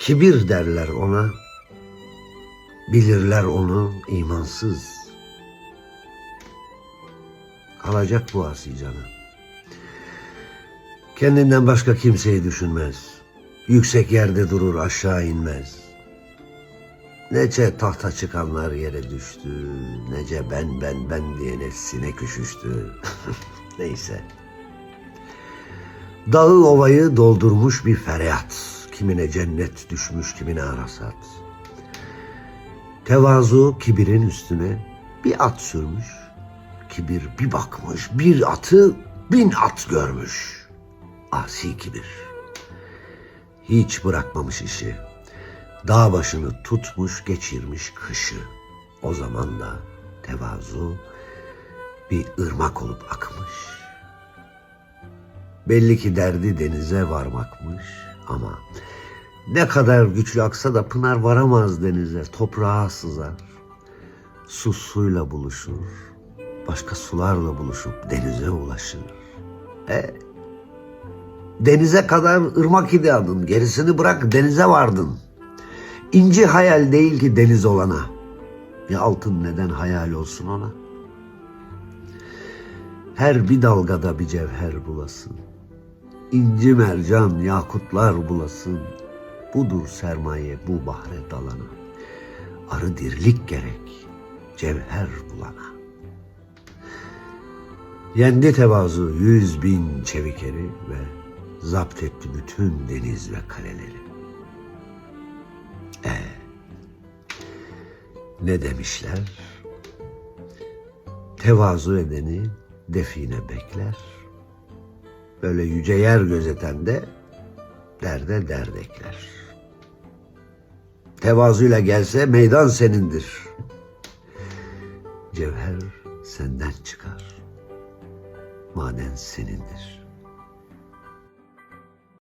Kibir derler ona. Bilirler onu imansız. Alacak bu asi canı. Kendinden başka kimseyi düşünmez. Yüksek yerde durur aşağı inmez. Nece tahta çıkanlar yere düştü. Nece ben ben ben diye nefsine küçüştü. Neyse. Dağı ovayı doldurmuş bir feryat. Kimine cennet düşmüş, kimine arasat. Tevazu kibirin üstüne bir at sürmüş. Kibir bir bakmış, bir atı bin at görmüş. Asi kibir. Hiç bırakmamış işi. Dağ başını tutmuş, geçirmiş kışı. O zaman da tevazu bir ırmak olup akmış. Belli ki derdi denize varmakmış ama ne kadar güçlü aksa da Pınar varamaz denize, toprağa sızar. Su suyla buluşur, başka sularla buluşup denize ulaşır. E, denize kadar ırmak idi gerisini bırak denize vardın. İnci hayal değil ki deniz olana. Ya altın neden hayal olsun ona? Her bir dalgada bir cevher bulasın. İnci mercan, yakutlar bulasın. Budur sermaye bu bahre dalana. Arı dirlik gerek, cevher bulana. Yendi tevazu yüz bin çevikeri ve zapt etti bütün deniz ve kaleleri. E ne demişler? Tevazu edeni define bekler. Böyle yüce yer gözeten de derde dert ekler. Tevazuyla gelse meydan senindir. Cevher senden çıkar. Maden senindir.